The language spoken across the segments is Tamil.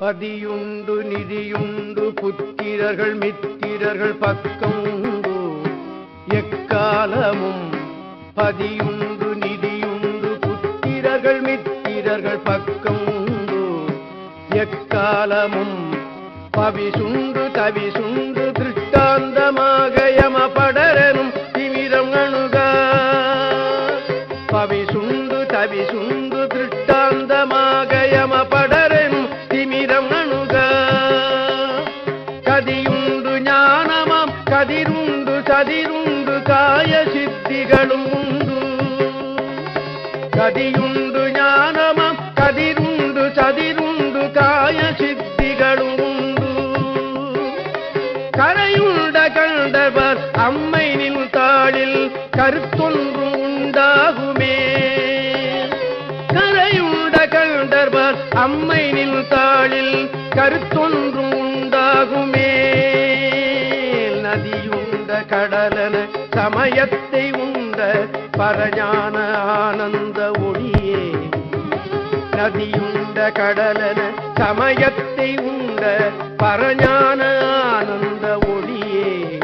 பதியுண்டு நிதியுண்டு புத்திரர்கள் மித்திரர்கள் பக்கம் உண்டு. எக்காலமும் பதியுண்டு நிதியுண்டு புத்திரர்கள் மித்திரர்கள் பக்கம் உண்டு. எக்காலமும் பவிசுண்டு தவிசுண்டு திருஷ்டாந்தமாக யமபடரனும் திமிரம் அணுக. பவிசுண்டு தவிசுண்டு கதியுண்டு ஞானமம் கதிருண்டு சதிருண்டு காய சித்திகளும் உண்டு. கரையுண்ட கண்டவர் அம்மை நின் தாளில் கருத்தொன்று உண்டாகுமே. கரையுண்ட கண்டவர் அம்மை நின் தாளில் கருத்தொன்று உண்டாகுமே. நதியுண்ட கடலன சமயத்தை பரஞான ஆனந்த ஒளியே. நதியுண்ட கடலன சமயத்தை உண்ட பரஞான ஆனந்த ஒளியே.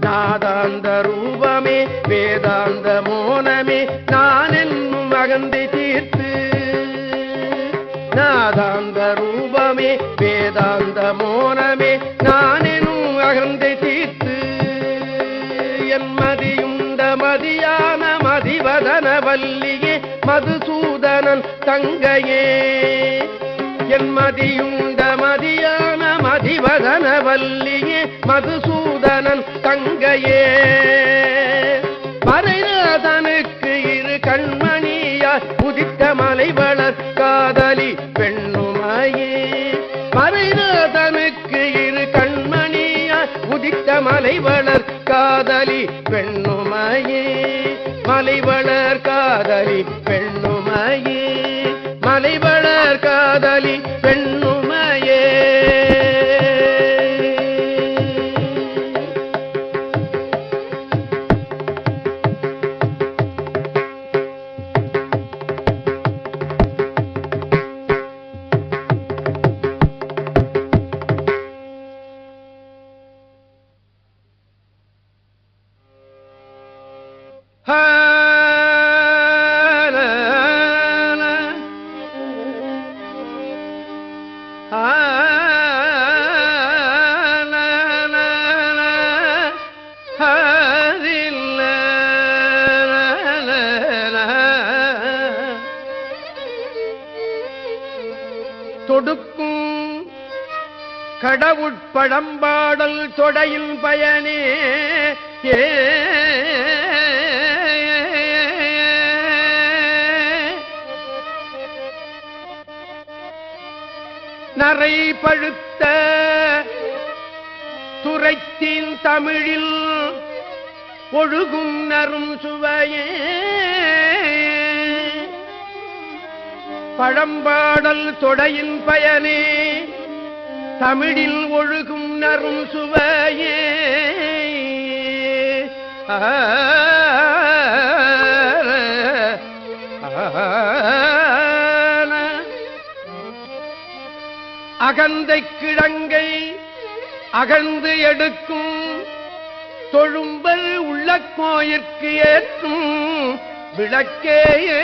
நாதாந்த ரூபமே வேதாந்த மோனமே நான் என்னும் அகந்தை தீர்த்து. நாதாந்த ரூபமே வேதாந்த மோனமே நான் என்னும் அகந்தை தீர்த்து மதிவதன வல்லியே மதுசூதனன் தங்கையே. என் மதியுண்ட மதியான மதிவதன வல்லியே மதுசூதனன் தங்கையே. மறைநாதனுக்கு இரு கண்மணியார் உதித்த மலைவளர் காதலி பெண்ணுமாயே. மறைநாதனுக்கு இரு கண்மணியார் உதித்த மலைவளர் காதலி காதலி கடவுட்பழம்பாடல் தொடையில் பயனே. ஏ. நரை பழுத்த துரைத்தின் தமிழில் ஒழுகும் நரும் சுவையே. பழம்பாடல் தொடையின் பயனே. தமிழில் ஒழுகும் நரும் சுவையே அகந்தை கிழங்கை அகழ்ந்து எடுக்கும் தொழும்பல் உள்ள கோயிற்கு ஏற்றும் விளக்கேயே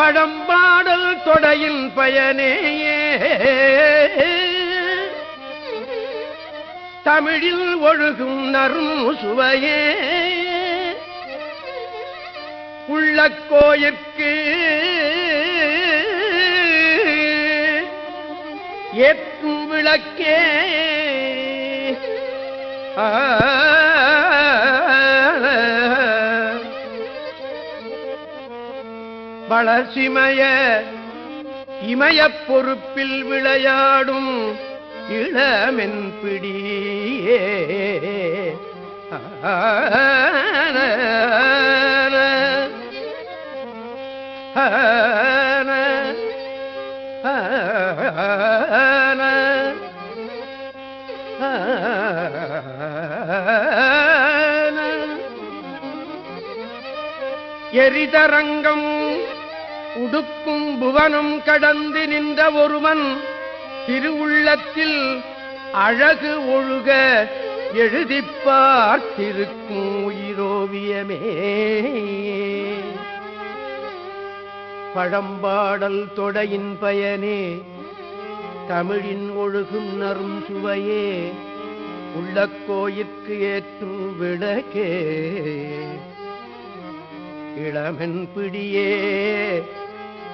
பழம்பாடல் தொடையின் பயனேயே. தமிழில் ஒழுகும் நரும் சுவையே உள்ள கோயிற்கு ஏற்றும் விளக்கே. ஆ. வளர்ச்சிமய இமய பொறுப்பில் விளையாடும் இளமென் பிடியே. எரிதரங்கம் புவனம் கடந்து நின்ற ஒருவன் திருவுள்ளத்தில் அழகு ஒழுக எழுதி பார்த்திருக்கும் உயிரோவியமே. பழம்பாடல் தொடையின் பயனே தமிழின் ஒழுகும் நறும் சுவையே உள்ள கோயிற்கு ஏற்றும் விளக்கே. இளமென் பிடியே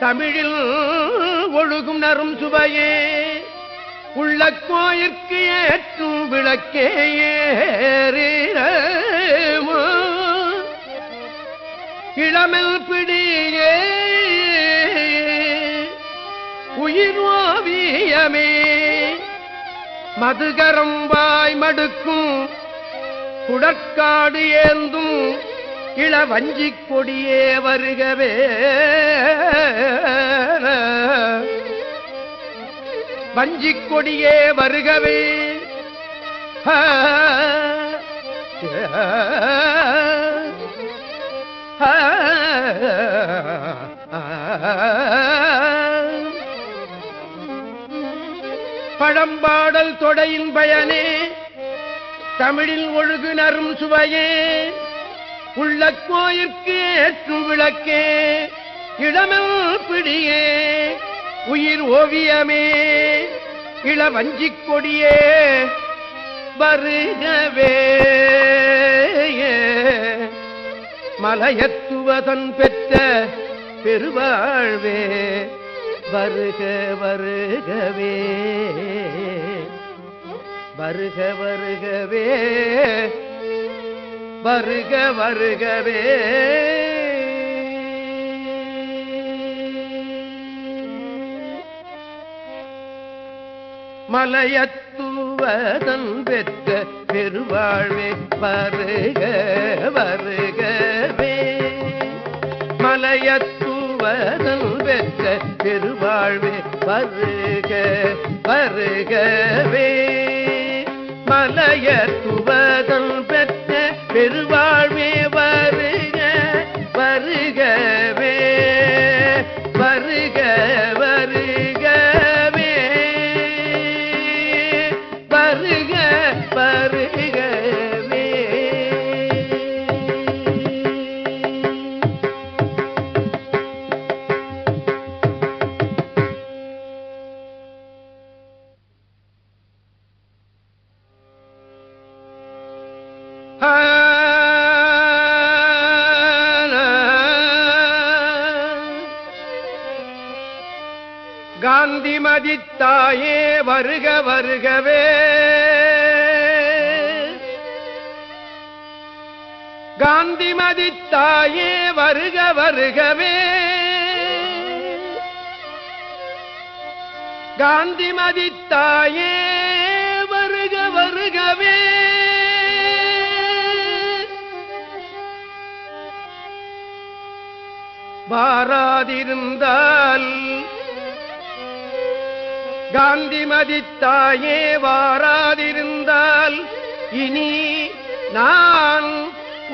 தமிழில் ஒழுகும் நரும் சுவையே. உள்ள கோயிற்கு ஏற்றும் விளக்கே ஏறிடமோ இளமல் பிடியே. உயிர் ஓவியமே. மதுகரம் வாய் மடுக்கும். குடற்காடு ஏந்தும். இள வஞ்சிக் கொடியே வருகவே. வஞ்சிக் கொடியே வருகவே. பழம்பாடல் தொடையின் பயனே. தமிழில் ஒழுகு நரும் சுவையே. உள்ள கோயிற்கு ஏற்றும் விளக்கே. இளமல் பிடியே உயிர் ஓவியமே இளவஞ்சிக் கொடியே வருகவே. மலையத்துவதன் பெற்ற பெருவாழ்வே வருக வருகவே. வருக வருகவே. வருக வருகவே. மலையத்துவதன் பெற்ற பெருவாழ்வே வருக வருகவே. மலையத்துவதன் பெற்ற பெருவாழ்வே வருக வருகவே. மலையத்துவதன் பெற்ற பெருவாழ்வே வரு காந்திமதி தாயே வருக வருகவே. காந்திமதி தாயே வருக வருகவே. காந்திமதி வாராதிருந்தால் காந்திமதி தாயே வாராதிருந்தால் இனி நான்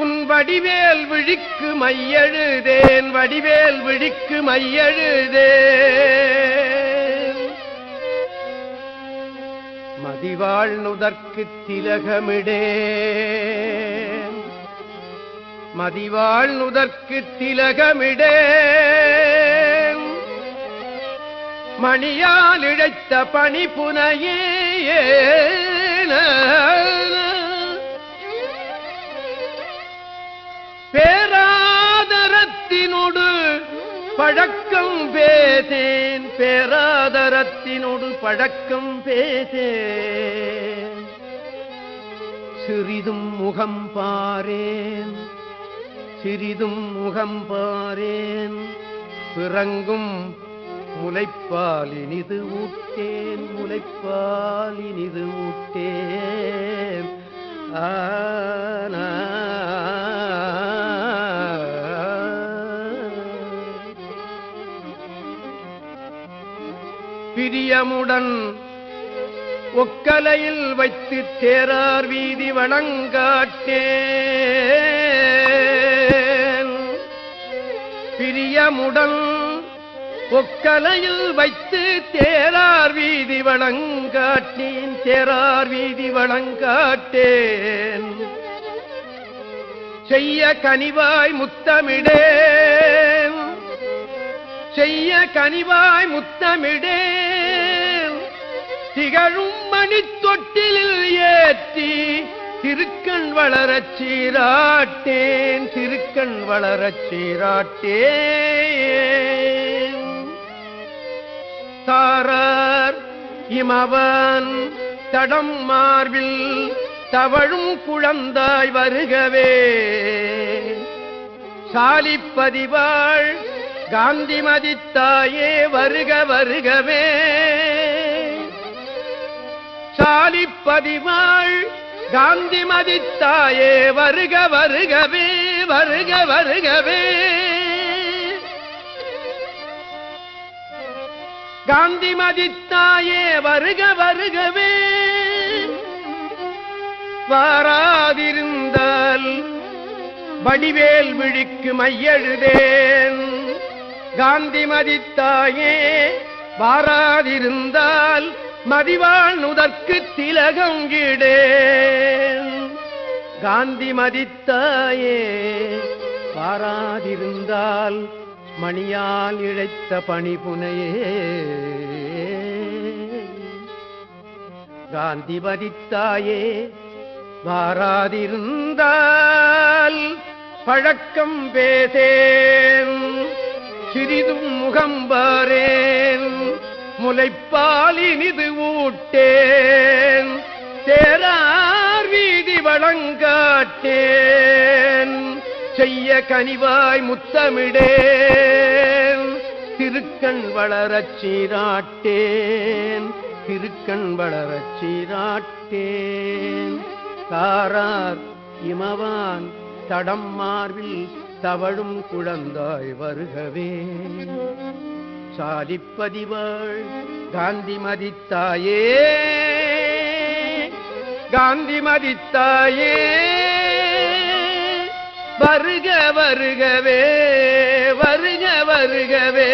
உன் வடிவேல் விழிக்கு மையெழுதேன் வடிவேல் விழிக்கு மையெழுதேன். மதிவாழ் நுதற்கு திலகமிடேன். மதிவாள் நுதற்கு திலகமிடே. மணியால் இழைத்த பணி புனையே. பேராதரத்தினோடு பழக்கம் பேசேன். பேராதரத்தினோடு பழக்கம் பேசேன். சிறிதும் முகம் பாரேன். சிறிதும் முகம் பாரேன். பிறங்கும் முளைப்பாலினிது ஊட்டேன் முளைப்பாலினிது ஊட்டேன் ஆனா பிரியமுடன் ஒக்கலையில் வைத்து தேரார் வீதி வணங்காட்டே பிரியமுடன் ஒக்கலையில் வைத்து தேரார் வீதி வணங்காட்டேன் தேரார் வீதி வணங்காட்டேன். செய்ய கனிவாய் முத்தமிடேன். செய்ய கனிவாய் முத்தமிடேன். திகழும் மணித் தொட்டிலில் ஏற்றி திருக்கண் வளரச் சீராட்டேன் திருக்கண் வளரச் சீராட்டேன். தாரார் இமவன் தடம் மார்பில் தவழும் குழந்தாய் வருகவே. சாலிப்பதிவாள் காந்திமதி தாயே வருக வருகவே. சாலிப்பதிவாள் காந்தி மதித்தாயே வருக வருகவே வருக வருகவே. காந்தி மதித்தாயே வருக வருகவே. வாராதிருந்தால் வடிவேல் விழிக்கு மையெழுதேன். காந்தி மதித்தாயே வாராதிருந்தால் உதற்கு நுதற்கு திலகங்கிடேன் காந்திமதி தாயே வாராதிருந்தால் மணியால் இழைத்த பணிபுனையே காந்தி மதித்தாயே வாராதிருந்தால் பழக்கம் பேசேன். சிறிதும் முகம்பாரேன் முலைப்பால் இனிது விட்டேன் தேரார் வீதி வழங்காட்டேன். செய்ய கனிவாய் முத்தமிடேன். திருக்கண் வளரச் சீராட்டேன். திருக்கண் வளரச் சீராட்டேன். தாரார் இமவான் தடம் மார்பில் தவழும் குழந்தாய் வருகவே. சாதிப்பதிவாள் காந்தி மதித்தாயே காந்தி மதித்தாயே வருக வருகவே வருக வருகவே.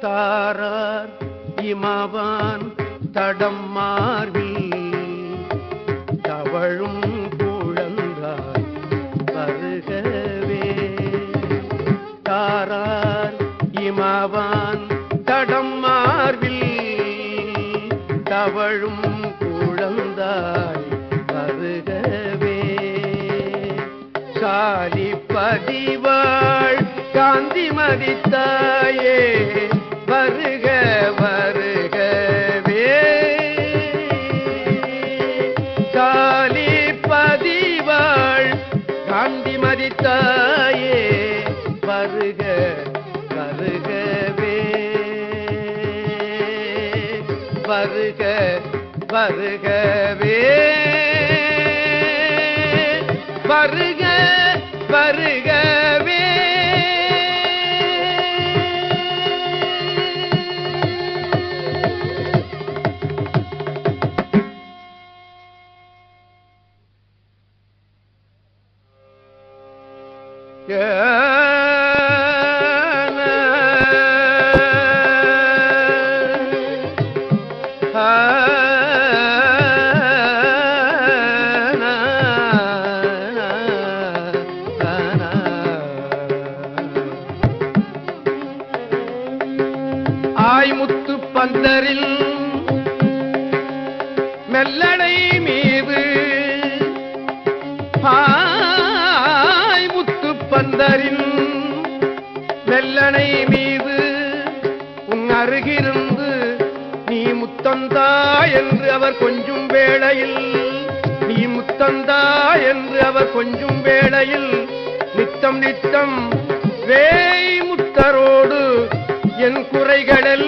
தாரார் இமவான் தடம் மார்பில் காந்திமதி வருக வருகவே. காலி பதிவாள் காந்தி மதித்தாயே வருக வருகவே. வருக வருகவே. பந்தரின் வெள்ளனை மீது உன் அருகிருந்து நீ முத்தந்தா என்று அவர் கொஞ்சும் வேளையில் நீ முத்தந்தா என்று அவர் கொஞ்சும் வேளையில் நித்தம் நித்தம் வேய் முத்தரோடு என் குறைகளெல்லாம்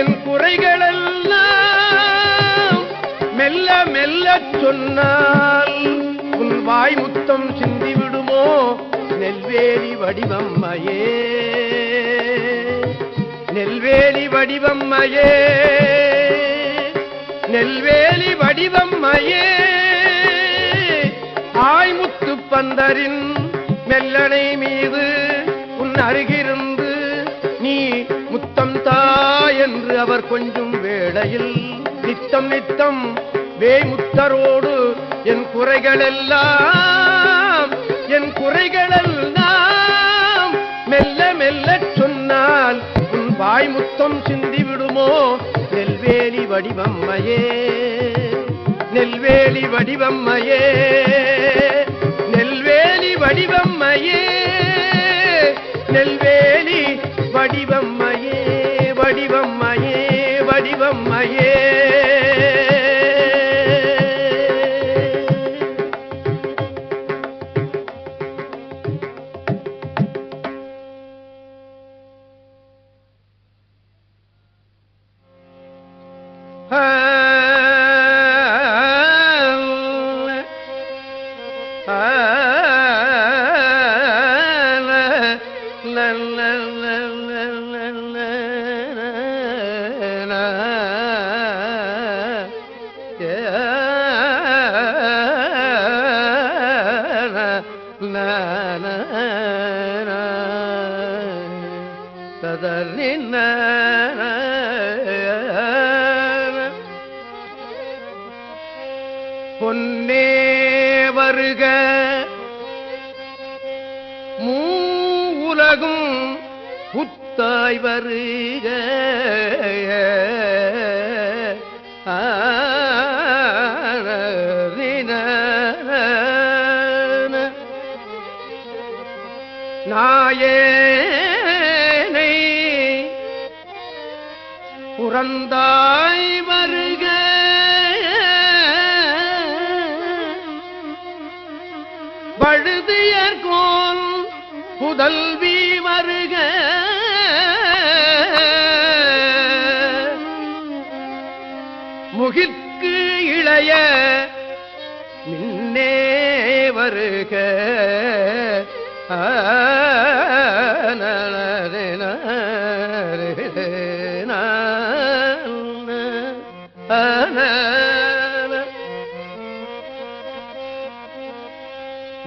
என் குறைகளெல்லாம் மெல்ல மெல்ல சொன்னால் வாய் முத்தம் சிந்தி விடுமோ? நெல்வேலி வடிவம்மையே. நெல்வேலி வடிவம்மையே. நெல்வேலி வடிவம்மையே. ஆய்முத்து பந்தரின் மெல்லனை மீது உன் அருகிருந்து நீ முத்தம் தா என்று அவர் கொஞ்சம் வேளையில் நித்தம் நித்தம் வேமுத்தரோடு என் குறைகளெல்லாம் என் குறைகளெல்லாம் மெல்ல மெல்ல சொன்னால் உன் வாய்முத்தம் சிந்திவிடுமோ Nelveli வடிவம்மையே Nelveli வடிவம்மையே Nelveli வடிவம்மையே Nelveli வடிவம்மையே. la la la. புத்தாய் வருக. நாயேனை புறந்தாய் வருக. வழுதியர்கோன் புதல்வி வருக. நிலைய நின்னே வருக.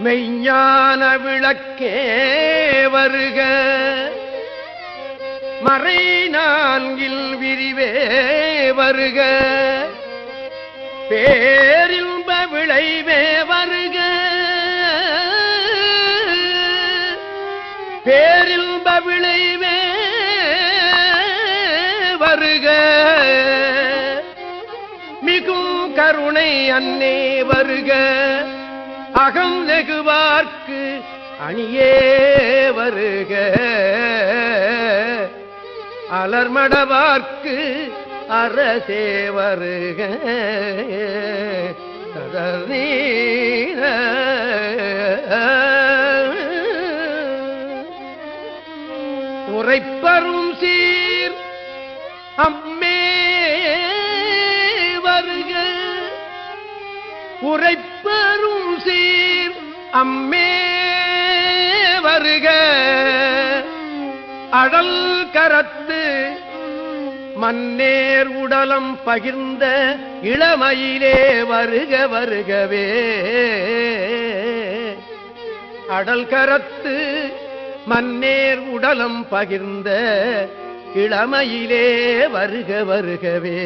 மெய்ஞான விளக்கே வருக. மறை நான்கில் விரிவே வருக. பேரின்ப விளைவே வருக. பேரின்ப விளைவே வருக. மிகும் கருணை அன்னே வருக. அகம் நெகுவார்க்கு அணியே வருக. அலர்மடவார்க்கு அரசே வருக. கதர் உரைப்பரும் சீர். அம்மே வருக. உரைப்பரும் சீர். அம்மே வருக. அடல் கரத்து மன்னேர் உடலம் பகிர்ந்த இளமையிலே வருக வருகவே. அடல் கரத்து மன்னேர் உடலம் பகிர்ந்த இளமையிலே வருக வருகவே.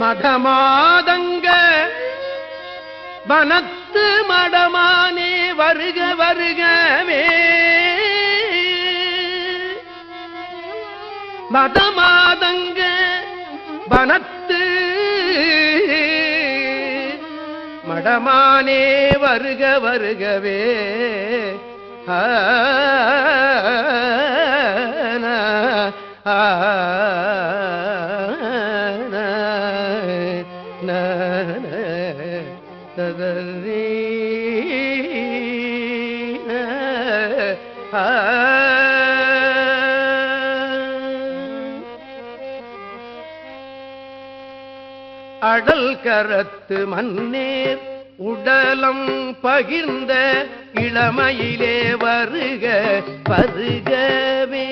மதமாதங்க வனத்து மடமானே வருக வருகவே மதமாதங்க வனத்து மடமானே வருக வருகவே ஆ ஆ அடல் கரத்து மன்னேர் உடலம் பகிர்ந்த இளமையிலே வருக வருகவே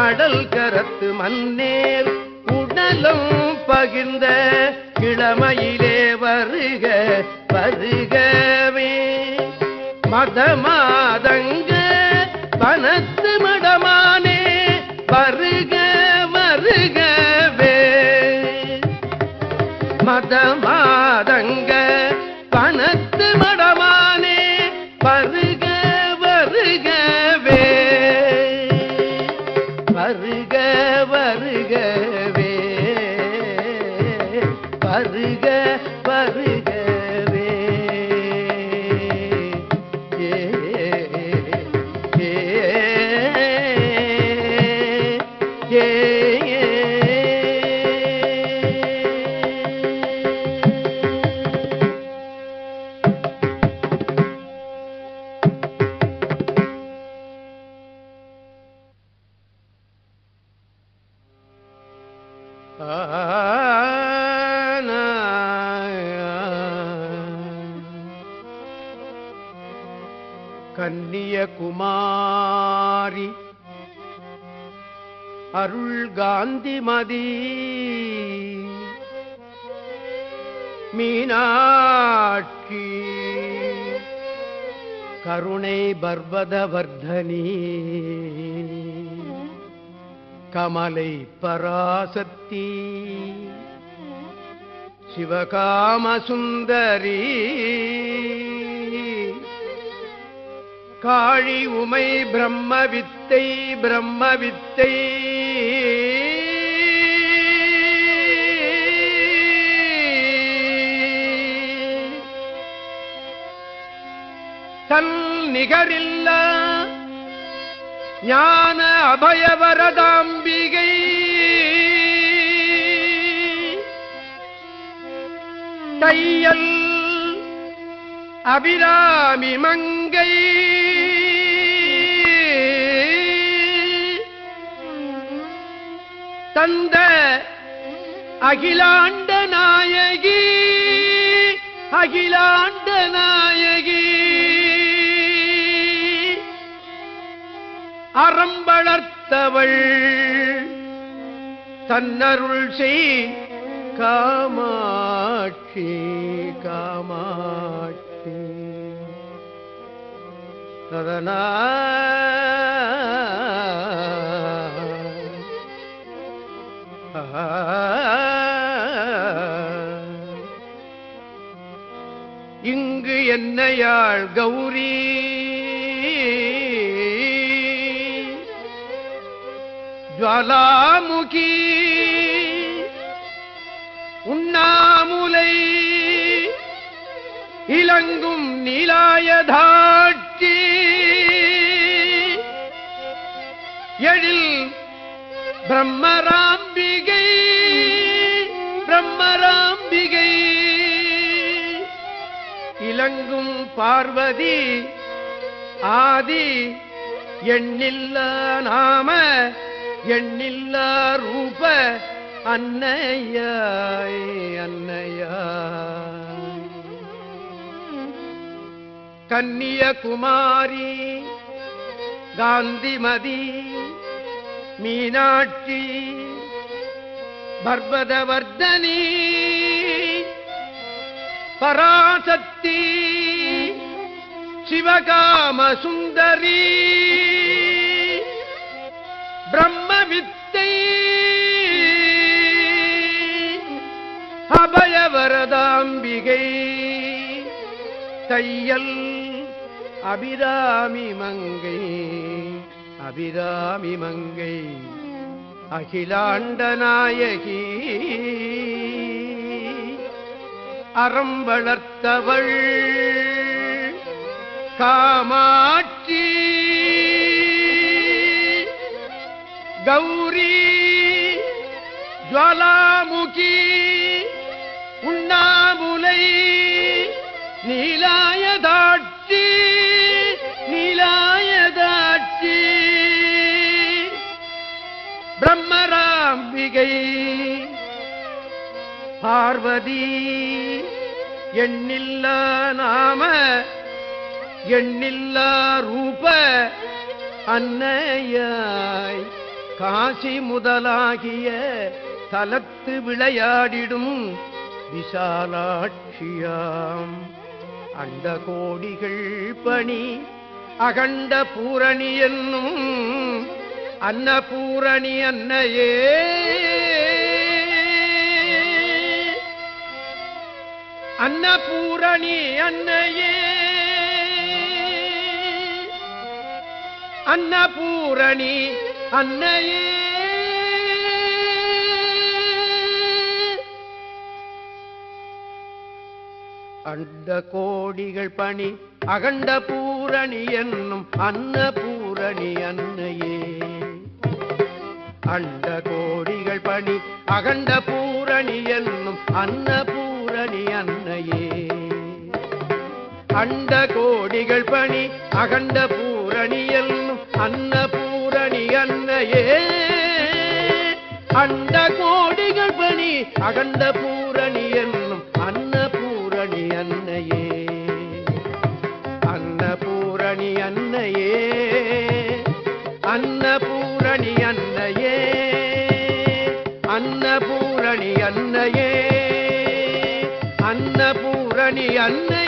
அடல் கரத்து மன்னேர் உடலம் பகிர்ந்த இளமையிலே வருக வருகவே மத மாதங்க பன பர்வதவர்தனி. கமலை பராசக்தி. சிவகாமசுந்தரி. காழி உமை பிரம்ம வித்தை பிரம்ம வித்தை தன் நிகரில்ல. ஞான அபயவரதாம்பிகை. தையல் அபிராமி மங்கை. தந்த அகிலாண்ட நாயகி. அகிலாண்ட நாயகி. அறம்பளர்த்தவள் தன்னருள் செய் காமாட்சி காமாட்சி. சதனா இங்கு என்னையாள் கௌரி ஜுவாலாமுகி. உண்ணாமுலை. இளங்கும் நீலாயதாட்சி. எழில் பிரம்மராம்பிகை. பிரம்மராம்பிகை. இளங்கும் பார்வதி ஆதி எண்ணில்ல நாம எண்ணில்லா ரூப அன்னையாய் அன்னையா கன்னியகுமாரி காந்திமதி மீனாட்சி பர்வதவர்தனி பராசக்தி சிவகாம சுந்தரீ பிரம்ம வித்தை அபயவரதாம்பிகை. தையல் அபிராமி மங்கை. அபிராமி மங்கை. அகிலாண்ட நாயகி. அறம் வளர்த்தவள். காமா கௌரி ஜுவாலாமுகி உண்ணாமுலை நீலாயதாட்சி நீலாயதாட்சி. பிரம்மராம்பிகை பார்வதி எண்ணில்ல நாம எண்ணில்லா ரூப அன்னையாய். காசி முதலாகிய தலத்து விளையாடிடும் விசாலாட்சியாம். அண்ட கோடிகள் பணி அகண்ட பூரணி என்னும் அன்னபூரணி அன்னையே. அன்னபூரணி அன்னையே. அன்னபூரணி அன்னையே. அண்ட கோடிகள் பணி அகண்ட பூரணி என்னும் அன்ன பூரணி அன்னையே. அண்ட கோடிகள் பணி அகண்ட பூரணி என்னும் அன்ன பூரணி அன்னையே. அண்ட கோடிகள் பணி அகண்ட பூரணி என்னும் அன்ன அன்னையே அண்ட கோடிகள் பணி அகண்ட பூரணி என்னும் அன்ன பூரணி அன்னையே. அன்ன பூரணி அன்னையே. அன்ன பூரணி அன்னையே. அன்ன பூரணி அன்னையே. அன்ன பூரணி சதன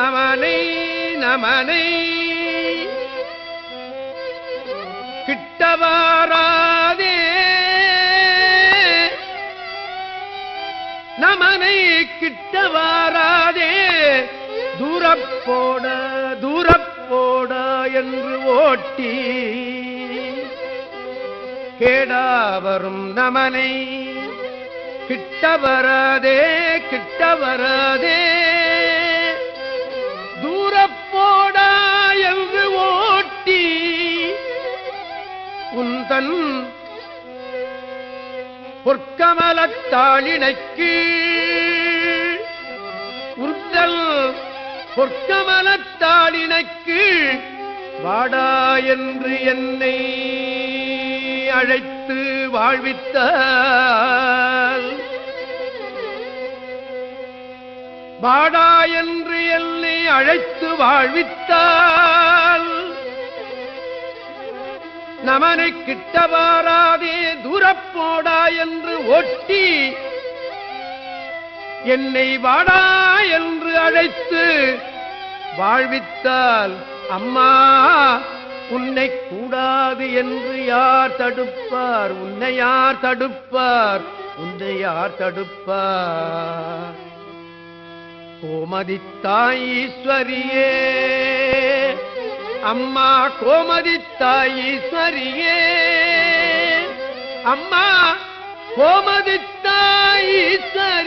நமனை நமனை. கிட்டவாராதே. நமனை கிட்டவாராதே. தூரப்போட தூரப்போட என்று ஓட்டி. கேடாவரும் நமனை. கிட்ட வராதே கிட்ட வராதே உந்தன் பொற்கமலத்தாளினைக்கு உர்தல் பொற்கமலத்தாளினைக்கு வாடா என்று என்னை அழைத்து வாழ்வித்தால். வாடா என்று என்னை அழைத்து வாழ்வித்தார் நமனை கிட்ட வாராதே தூரப்போடா என்று ஒட்டி என்னை வாடா என்று அழைத்து வாழ்வித்தால் அம்மா உன்னை கூடாது என்று யார் தடுப்பார்? உன்னை யார் தடுப்பார்? உன்னை யார் தடுப்பார்? கோமதி தாயீஸ்வரியே அம்மா கோமதி தாயீஸ்வரியே அம்மா கோமதி தாயீஸ்வரியே